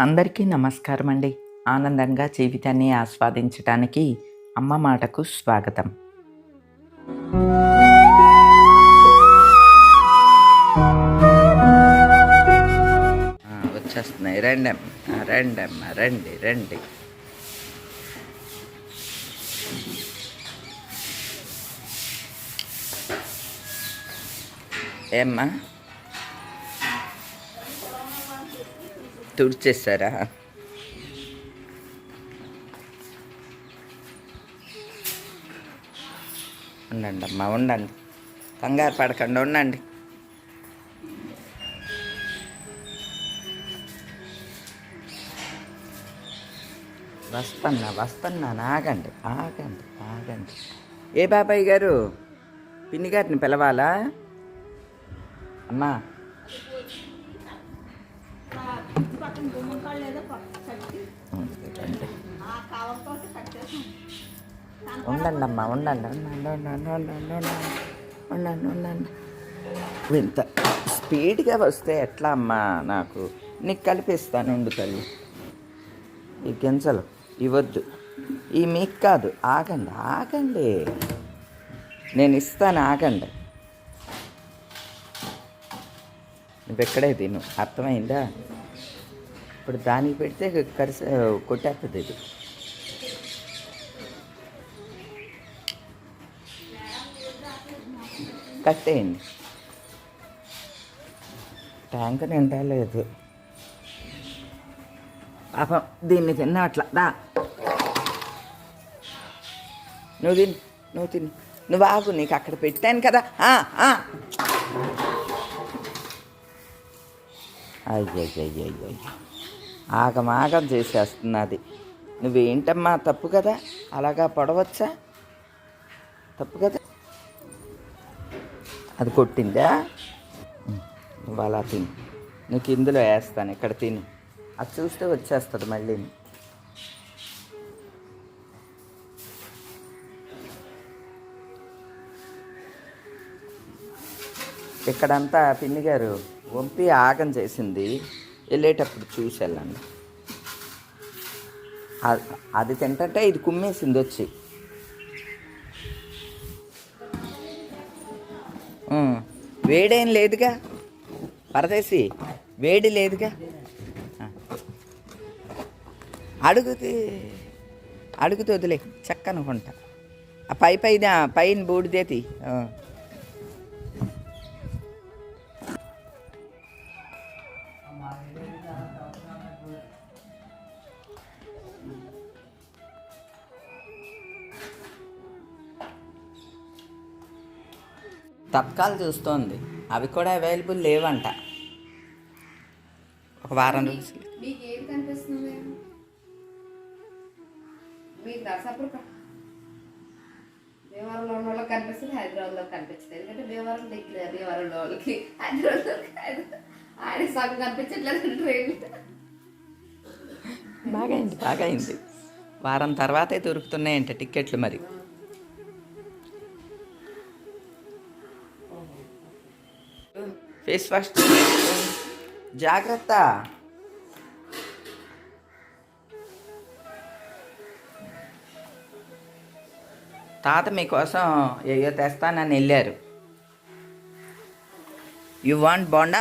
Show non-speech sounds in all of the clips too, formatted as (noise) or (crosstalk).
అందరికీ నమస్కారం అండి ఆనందంగా జీవితాన్ని ఆస్వాదించడానికి అమ్మ మాటకు స్వాగతం. వచ్చేస్తున్నాయి. రండమ్మ రండమ్మ రండి రండి. ఏమ్మా? తుడిచేస్తారా? ఉండండి అమ్మా ఉండండి. కంగారు పడకండి ఉండండి. వస్తన్నా వస్తన్నా ఆగండి ఆగండి ఆగండి. ఏ బాబాయ్ గారు? పిన్ని గారిని పిలవాలా? అమ్మా. ఉండండి అమ్మా ఉండండి. ఉండండి ఉండండి ఉండండి ఉండండి ఉండండి. ఉండండి ఇంత స్పీడ్గా వస్తే ఎట్లా అమ్మా నాకు? నీకు కలిపిస్తాను ఉండు తల్లి. ఈ గింజలు ఇవ్వద్దు. ఈ మీకు కాదు ఆగండి ఆగండి. నేను ఇస్తాను ఆగండి. నువ్వు ఎక్కడే తిను. అర్థమైందా? ఇప్పుడు దానికి పెడితే కరిసి కొట్టేస్తుంది ఇది. కట్టేయండి ట్యాంక్ నిండా లేదు. పాపం దీన్ని తిన్నా అట్లా. దా. నువ్వు తిని నువ్వు తిని. నువ్వు ఆగు నీకు అక్కడ పెట్టాను కదా. అయ్యో అయ్యో అయ్యో ఆగం ఆగం చేసేస్తున్నది. నువ్వేంటమ్మా తప్పు కదా? అలాగా పడవచ్చా? తప్పు కదా? అది కొట్టిందా? నువ్వు అలా తిని. నీకు ఇందులో వేస్తాను ఇక్కడ తిని. అది చూస్తే వచ్చేస్తుంది మళ్ళీ. ఇక్కడంతా పిన్ని గారు వంపి ఆగం చేసింది. వెళ్ళేటప్పుడు చూసి వెళ్ళండి అది తింటే ఇది కుమ్మేసింది వచ్చి. వేడేం లేదుగా? పరదేశి వేడి లేదుగా? అడుగుది అడుగుతి అడుగుతూ వదిలే చక్కనుకుంటా. ఆ పై పైన పైన బూడిదేతి తత్కాలు చూస్తోంది. అవి కూడా అవైలబుల్ లేవంట. ఒక వారం రోజులు. కనిపిస్తుంది మీకు నర్సాపూర్ క- భీమవరంలో ఉన్న వాళ్ళకి కనిపిస్తుంది హైదరాబాద్లో కనిపించదు ఎందుకంటే భీమవరం దగ్గర భీమవరంలో వాళ్ళకి హైదరాబాద్లో ఆడి సగం కనిపించట్లేదు ట్రైన్. బాగైంది బాగైంది వారం తర్వాతే దొరుకుతున్నాయంట టిక్కెట్లు మరి. ఫేస్ వాష్ జాగ్రత్త. తాత మీకోసం ఏయో తెస్తానని వెళ్ళారు. You want bonda?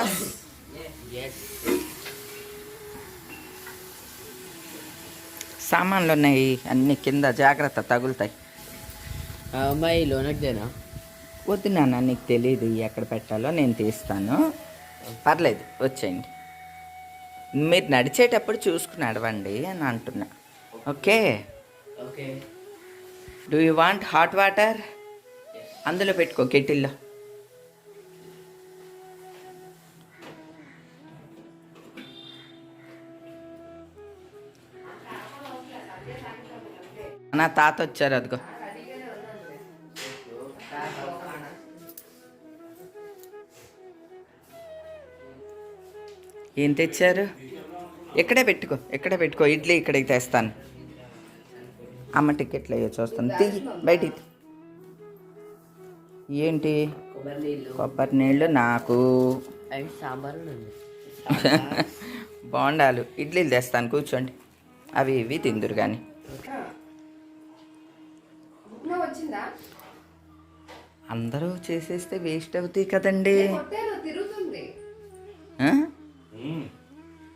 సామాన్లు ఉన్నాయి అన్ని కింద జాగ్రత్త తగులుతాయి. అమ్మాయి లోనక్దేనా వద్దు నాన్న నీకు తెలియదు ఎక్కడ పెట్టాలో నేను తీస్తాను. పర్లేదు వచ్చేయండి. మీరు నడిచేటప్పుడు చూసుకుని నడవండి అని అంటున్నా. Okay? Okay. Do you want hot water అందులో పెట్టుకో కెటిల్లో. నా తాత వచ్చారు అదిగో. ఏం తెచ్చారు? ఎక్కడే పెట్టుకో ఎక్కడే పెట్టుకో ఇడ్లీ ఇక్కడికి తెస్తాను. అమ్మ టికెట్లు అయ్యో చూస్తాను. తీయి బయటికి తీ. ఏంటి? కొబ్బరి నీళ్ళు. కొబ్బరి నీళ్ళు నాకు. అండ్ సాంబార్ ఉంది (laughs) బోండాలు ఇడ్లీలు తెస్తాను కూర్చోండి. అవి ఇవి తిందురు కానీ అందరూ చేసేస్తే వేస్ట్ అవుతాయి కదండి.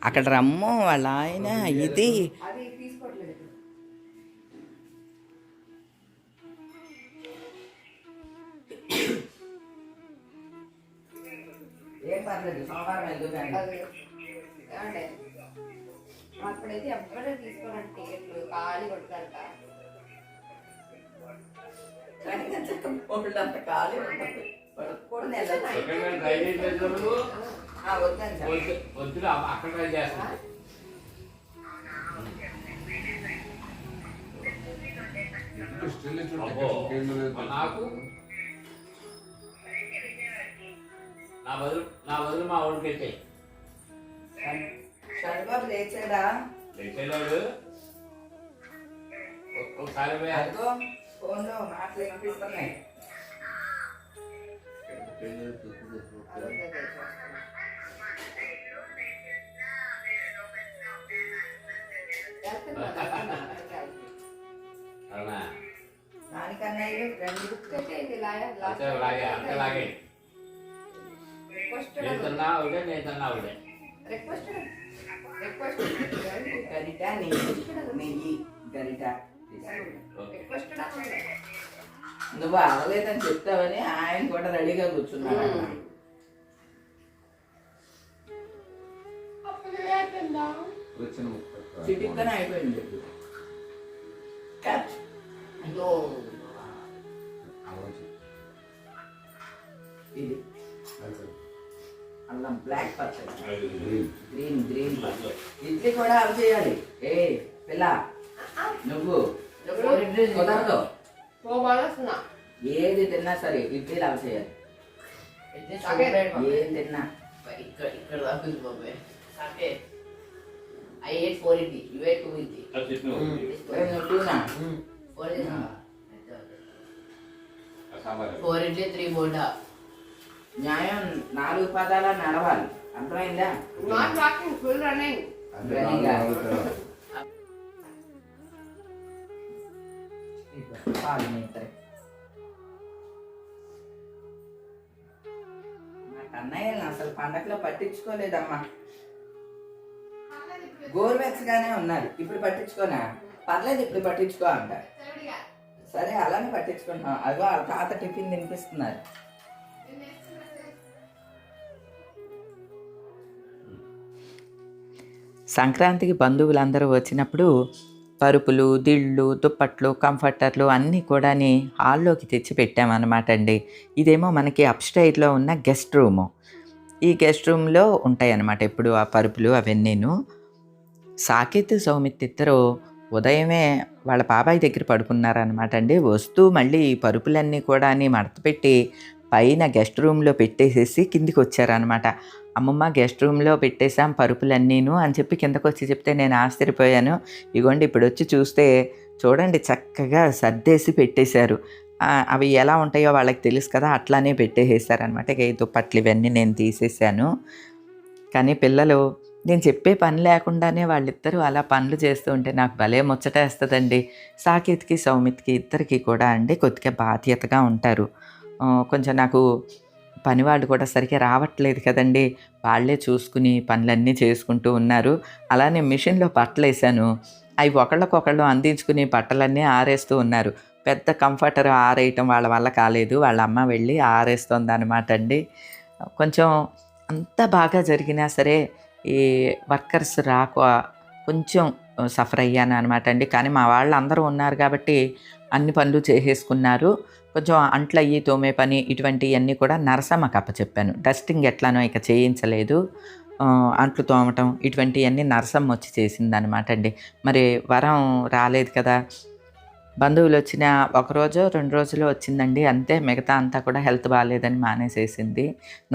అక్కడ రమ్ము వాళ్ళ ఆయన ఇది అప్పుడైతే ఎవ్వరూ తీసుకోరండి టికెట్లు ఖాళీ కొడతారట అంత ఖాళీ ఉంటుంది. వద్దురా అక్కడ ట్రై నాకు నా బదులు నా బదులు మా ఊరికి పెట్టాయి శనిబాబు లేచాడా? లేచేవాడు ఒకసారి ఫోన్లో మాటలు వినిపిస్తున్నాయి. అదొకటే చేస్తాను. వెళ్తున్నా, వెళ్తున్నా, వెళ్తున్నా. అవునా నానికన్నయ్య రండి బుక్ పెట్టేయండి, లాయర్, లాస్ట్ అంతే లాగే అంతే లాగే రిక్వెస్ట్ నేను తిన్నా ఒకటే నేను తిన్నా ఒకటే రిక్వెస్ట్ రిక్వెస్ట్ గరిట నెయ్యి నెయ్యి గరిట రిక్వెస్ట్ నువ్వు అవ్వలేదని చెప్తావని ఆయన కూడా రెడీగా కూర్చున్నాడు అన్నమాట. చిటిక్కన అయిపోయింది. కట్. అయ్యో. ఇది. అల్లం బ్లాక్ పచ్చడి. గ్రీన్ గ్రీన్ పచ్చడి. ఇడ్లీ కూడా అవి చేయాలి. ఏ పిల్ల. నువ్వు. కుదరదు. ఏది తిన్నా సరే ఇడ్లీలు అవి చేయాలి. ఏం తిన్నా. ఇక్కడ ఇక్కడ I eight four you eight two టూనా four four idli three bonda న్యాయం నాలుగు పదాల నడవాలి. అర్థమైందా? నాట్ వాకింగ్ ఫుల్ రన్నింగ్ అసలు పండగలో పట్టించుకోలేదమ్మా. గోరువెచ్చగానే ఉన్నారు ఇప్పుడు పట్టించుకోనా? పర్లేదు ఇప్పుడు పట్టించుకో అంట. సరే అలానే పట్టించుకుంటున్నాం. అదిగో వాళ్ళ తాత టిఫిన్ తినిపిస్తున్నారు. సంక్రాంతికి బంధువులందరూ వచ్చినప్పుడు పరుపులు దిళ్ళు దుప్పట్లు కంఫర్టర్లు అన్నీ కూడాని హాల్లోకి తెచ్చి పెట్టామన్నమాట అండి. ఇదేమో మనకి అప్స్టైర్లో ఉన్న గెస్ట్ రూము. ఈ గెస్ట్ రూమ్లో ఉంటాయి అన్నమాట ఇప్పుడు ఆ పరుపులు అవన్నీను. సాకేత్ సౌమిత్ ఇద్దరు ఉదయమే వాళ్ళ బాబాయ్ దగ్గర పడుకున్నారనమాట అండి. వస్తూ మళ్ళీ ఈ పరుపులన్నీ కూడా మడత పెట్టి పైన గెస్ట్ రూమ్లో పెట్టేసేసి కిందికి వచ్చారనమాట అమ్మమ్మ గెస్ట్ రూమ్లో పెట్టేశాం పరుపులన్నీను అని చెప్పి కిందకు వచ్చి చెప్తే నేను ఆశ్చర్యపోయాను. ఇగోండి ఇప్పుడు వచ్చి చూస్తే చూడండి చక్కగా సర్దేసి పెట్టేశారు. అవి ఎలా ఉంటాయో వాళ్ళకి తెలుసు కదా అట్లానే పెట్టేసేసారనమాట ఇక ఈ దుప్పట్లు ఇవన్నీ నేను తీసేసాను కానీ పిల్లలు నేను చెప్పే పని లేకుండానే వాళ్ళిద్దరూ అలా పనులు చేస్తూ ఉంటే నాకు భలే ముచ్చటేస్తుందండి. సాకేత్కి సౌమిత్కి ఇద్దరికి కూడా అండి కొద్దిగా బాధ్యతగా ఉంటారు. కొంచెం నాకు పనివాళ్ళు కూడా సరిగ్గా రావట్లేదు కదండి. వాళ్ళే చూసుకుని పనులన్నీ చేసుకుంటూ ఉన్నారు. అలానే మిషన్లో బట్టలు వేసాను అవి ఒకళ్ళకొకళ్ళు అందించుకుని బట్టలన్నీ ఆరేస్తూ ఉన్నారు. పెద్ద కంఫర్టర్ ఆరేయటం వాళ్ళ వల్ల కాలేదు. వాళ్ళ అమ్మ వెళ్ళి ఆరేస్తుంది అనమాట అండి. కొంచెం అంత బాగా జరిగినా సరే ఈ వర్కర్స్ రాక కొంచెం సఫర్ అయ్యాను అనమాట అండి. కానీ మా వాళ్ళు అందరూ ఉన్నారు కాబట్టి అన్ని పనులు చేసేసుకున్నారు. కొంచెం అంట్లు అయ్యి తోమే పని ఇటువంటివన్నీ కూడా నరసమ్మకి అప్పచెప్పాను డస్టింగ్ ఎట్లానో ఇక చేయించలేదు. అంట్లు తోమటం ఇటువంటివన్నీ నరసమ్మ వచ్చి చేసిందనమాట అండి. మరి వరం రాలేదు కదా. బంధువులు వచ్చిన ఒక రోజు రెండు రోజులు వచ్చిందండి. అంతే మిగతా అంతా కూడా హెల్త్ బాగాలేదని మానేసేసింది.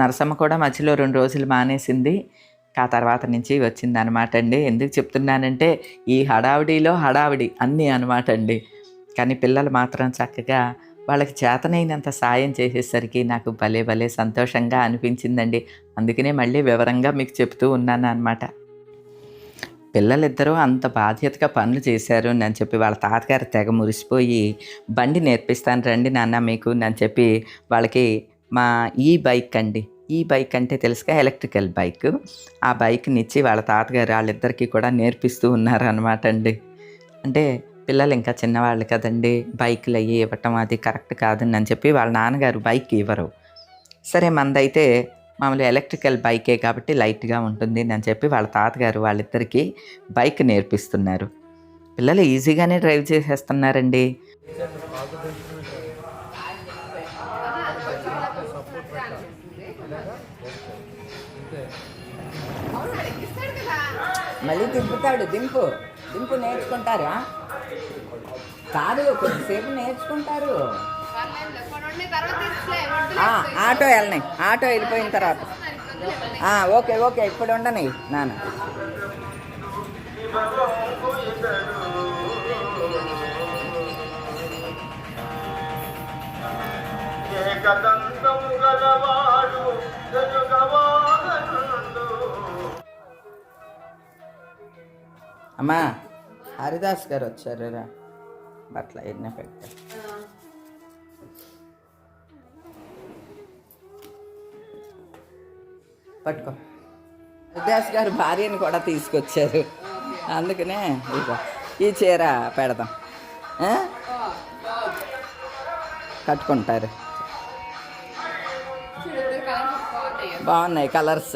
నరసమ్మ కూడా మధ్యలో రెండు రోజులు మానేసింది. ఆ తర్వాత నుంచి వచ్చింది అనమాట అండి. ఎందుకు చెప్తున్నానంటే ఈ హడావిడిలో హడావిడి అన్నీ అనమాట అండి. కానీ పిల్లలు మాత్రం చక్కగా వాళ్ళకి చేతనైనంత సాయం చేసేసరికి నాకు భలే భలే సంతోషంగా అనిపించిందండి. అందుకనే మళ్ళీ వివరంగా మీకు చెప్తూ ఉన్నాను అనమాట పిల్లలిద్దరూ అంత బాధ్యతగా పనులు చేశారు. అని చెప్పి వాళ్ళ తాతగారు తెగ మురిసిపోయి బండి నేర్పిస్తాను రండి నాన్న మీకు అని చెప్పి వాళ్ళకి మా ఈ బైక్ అండి ఈ బైక్ అంటే తెలుసుగా ఎలక్ట్రికల్ బైక్. ఆ బైక్ని ఇచ్చి వాళ్ళ తాతగారు వాళ్ళిద్దరికీ కూడా నేర్పిస్తూ ఉన్నారనమాట అండి. అంటే పిల్లలు ఇంకా చిన్నవాళ్ళు కదండి బైకులు అయ్యి ఇవ్వటం అది కరెక్ట్ కాదని అని చెప్పి వాళ్ళ నాన్నగారు బైక్ ఇవ్వరు. సరే మనదైతే మామూలు ఎలక్ట్రికల్ బైకే కాబట్టి లైట్గా ఉంటుంది అని చెప్పి వాళ్ళ తాతగారు వాళ్ళిద్దరికీ బైక్ నేర్పిస్తున్నారు. పిల్లలు ఈజీగానే డ్రైవ్ చేసేస్తున్నారండి. మళ్ళీ దింపుతాడు దింపు. దింపు నేర్చుకుంటారా? కాదు కొద్దిసేపు నేర్చుకుంటారు. ఆటో వెళ్ళినాయి ఆటో వెళ్ళిపోయిన తర్వాత. ఓకే ఓకే ఇప్పుడు ఉండని నాన్న. ఏకదంతము అమ్మా హరిదాస్ గారు వచ్చారు రా. బట్ల ఎన్న పెట్ట. పట్టుకో. హరిదాస్ గారు భార్యని కూడా తీసుకొచ్చారు. అందుకనే ఇదిగో ఈ చీర పెడదాం. కట్టుకుంటారు. బాగున్నాయి కలర్స్?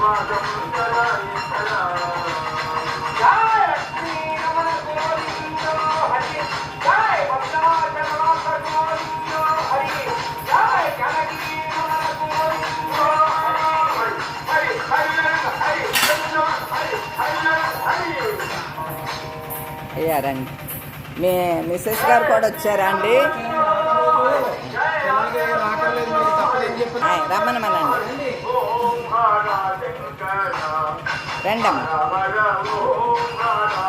ల్యాండ్ బాక్స్ వస్తే రెండు. డోర్స్ వచ్చేసాయి కృష్ణ వరములిచ్చి అన్నారామా హరి నాకు నేలరా ఓ ఈశ్వరా జగదీశ్వరా పరమేశ్వరా సర్వేశ్వరా హరి రాజు కమ్మని ఏడు జయ లక్ష్మీ నమః గోవిందో హరి జయ భద్రాచల గోవిందో హరి జయ జనకీ నమః గోవిందో హరి హరి హరి హరి హరి హరి హరి అయ్యా రండి మీ మిస్సెస్ గారు కూడా వచ్చారా అండి రమ్మనమనండి రండి అమ్మ హర ఓం హర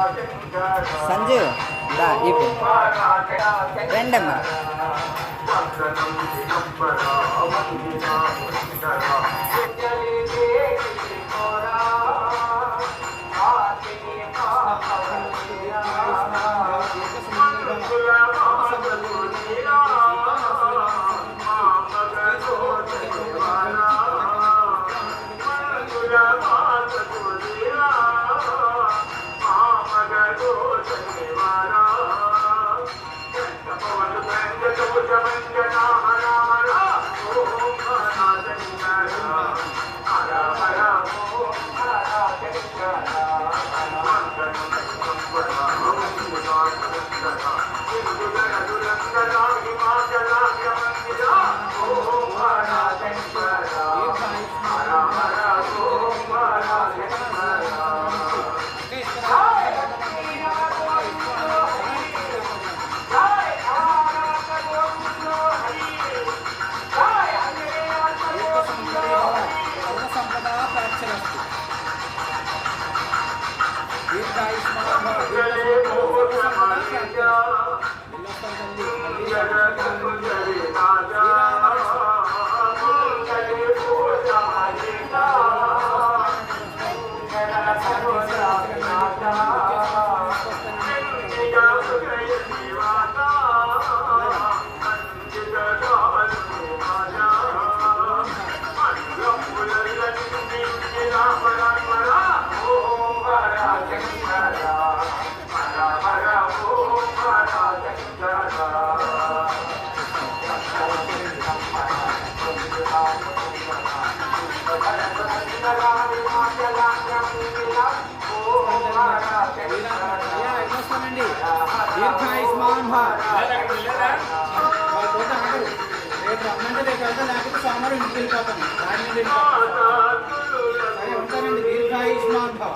దీర్ఘాయుష్మాన్ భవ రేపు రమ్మంటే రేపు వెళ్తా లేకపోతే సోమవారం ఇంటికి వెళ్ళిపోతాను రాజమండ్రి వెళ్ళిపోతాను ఉంటానండి దీర్ఘాయుష్మాన్ ఆయుష్మాన్ భవ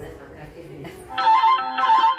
ఇప్పుడే సంక్రాంతి